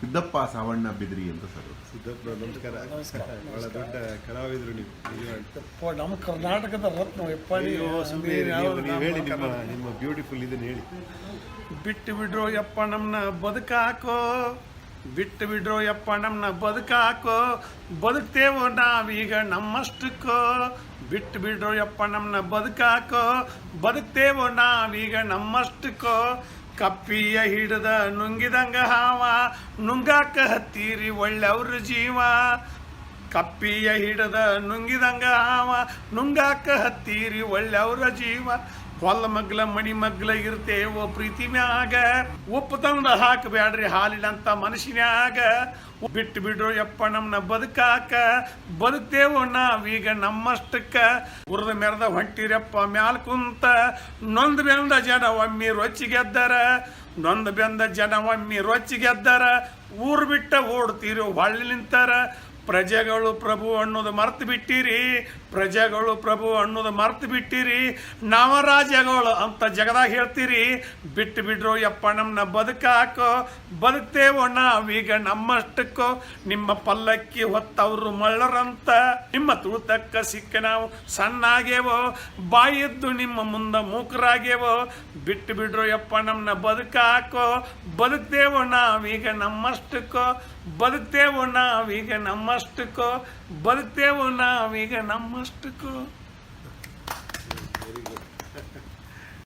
ಸಿದ್ದಪ್ಪ ಸಾವಣ್ಣ ಬಿದ್ರಿ ಅಂತ ಸರ್ ಸಿದ್ದಪ್ಪ ನಮಸ್ಕಾರ. ಬಹಳ ದೊಡ್ಡ ಕಲಾವಿದರು ನೀವು. ನಮ್ಮ ಕರ್ನಾಟಕದ ರತ್ನ ಎಪ್ಪಾಡಿ ನೀವು ಹೇಳಿ ನಿಮ್ಮ ನಿಮ್ಮ ಬ್ಯೂಟಿಫುಲ್ ಇದನ್ನ ಹೇಳಿ. ಬಿಟ್ಟು ಬಿಡ್ರೋ ಯಪ್ಪ ನಮ್ಮನ್ನ ಬದುಕಾಕೋ. ಬಿಟ್ಟು ಬಿಡ್ರೋ ಯಪ್ಪ ನಮ್ಮನ್ನ ಬದುಕಾಕೋ. ಬದುಕ್ತೇವೋ ನಾವೀಗ ನಮ್ಮಷ್ಟಕ್ಕೋ. ಬಿಟ್ಟು ಬಿಡ್ರೋ ಯಪ್ಪ ನಮ್ಮನ್ನ ಬದುಕಾಕೋ. ಬದುಕ್ತೇವೋ ನಾವೀಗ ನಮ್ಮಷ್ಟಕ್ಕೋ. ಕಪ್ಪಿಯ ಹಿಡಿದ ನುಂಗಿದಂಗ ಹಾವ, ನುಂಗಾಕ ಹತ್ತೀರಿ ಒಳ್ಳೆಯವ್ರ ಜೀವ. ಕಪ್ಪಿಯ ಹಿಡದ ನುಂಗಿದಂಗ ಹಾವ, ನುಂಗಾಕ ಹತ್ತೀರಿ ಒಳ್ಳೆಯವ್ರ ಜೀವ. ಹೊಲ್ಲ ಮಗ್ಲ, ಮಣಿ ಮಗ್ಲ ಇರ್ತೇವೋ ಪ್ರೀತಿ ಮ್ಯಾಗ. ಉಪ್ಪು ತಂದು ಹಾಕಬ್ಯಾಡ್ರಿ ಹಾಲಿನಂತ ಮನುಷ್ಯನಾಗ ಬಿಟ್ಟು ಬಿಡ್ರು ಯಪ್ಪ ನಮ್ಮನ್ನ ಬದುಕಾಕ. ಬದುಕ್ತೇವೋ ನಾವೀಗ ನಮ್ಮಷ್ಟಕ್ಕ. ಉರ್ದ ಮೆರೆದ ಹೊಂಟಿರಪ್ಪ ಮ್ಯಾಲ್ ಕುಂತ. ನೊಂದ್ ಬೆಂದ ಜನ ಒಮ್ಮೆ ರೊಚ್ಚಿಗೆದ್ದರ ನೊಂದ್ ಬೆಂದ ಜನ ಒಮ್ಮೆ ರೊಚ್ಚಿಗೆದ್ದರ ಊರು ಬಿಟ್ಟ ಓಡ್ತೀರಿ ಹೊಳ್ಳಿ ನಿಂತಾರ. ಪ್ರಜೆಗಳು ಪ್ರಭು ಅನ್ನೋದು ಮರ್ತು ಬಿಟ್ಟಿರಿ, ಪ್ರಜೆಗಳು ಪ್ರಭು ಅನ್ನೋದು ಮರ್ತು ಬಿಟ್ಟಿರಿ, ನವರಾಜ್ಯಗಳು ಅಂತ ಜಗದಾಗ ಹೇಳ್ತೀರಿ, ಬಿಟ್ಟು ಬಿಡ್ರು ಯಪ್ಪ ನಮ್ಮನ್ನ ಬದುಕಾಕೋ, ಬದುಕ್ತೇವೋ ನಾವೀಗ ನಮ್ಮಷ್ಟಕ್ಕೋ, ನಿಮ್ಮ ಪಲ್ಲಕ್ಕಿ ಹೊತ್ತವ್ರು ಮಳ್ಳರಂತ, ನಿಮ್ಮ ತುಳಿತಕ್ಕ ಸಿಕ್ಕ ನಾವು ಸಣ್ಣಾಗೇವೋ ಬಾಯಿದ್ದು ನಿಮ್ಮ ಮುಂದ ಮೂಕರಾಗೇವೋ ಬಿಟ್ಟು ಬಿಡ್ರು ಯಪ್ಪ ನಮ್ಮನ್ನ ಬದುಕಾಕೋ, ಬದುಕ್ತೇವೋ ನಾವೀಗ ನಮ್ಮಷ್ಟಕ್ಕೋ, ಬದುಕ್ತೇವೋ ನಾವೀಗ ನಮ್ಮಷ್ಟಕ್ಕೋ ಬದುಕ್ತೇವೋ ನಾವೀಗ ನಮ್ಮಷ್ಟಕ್ಕೋ.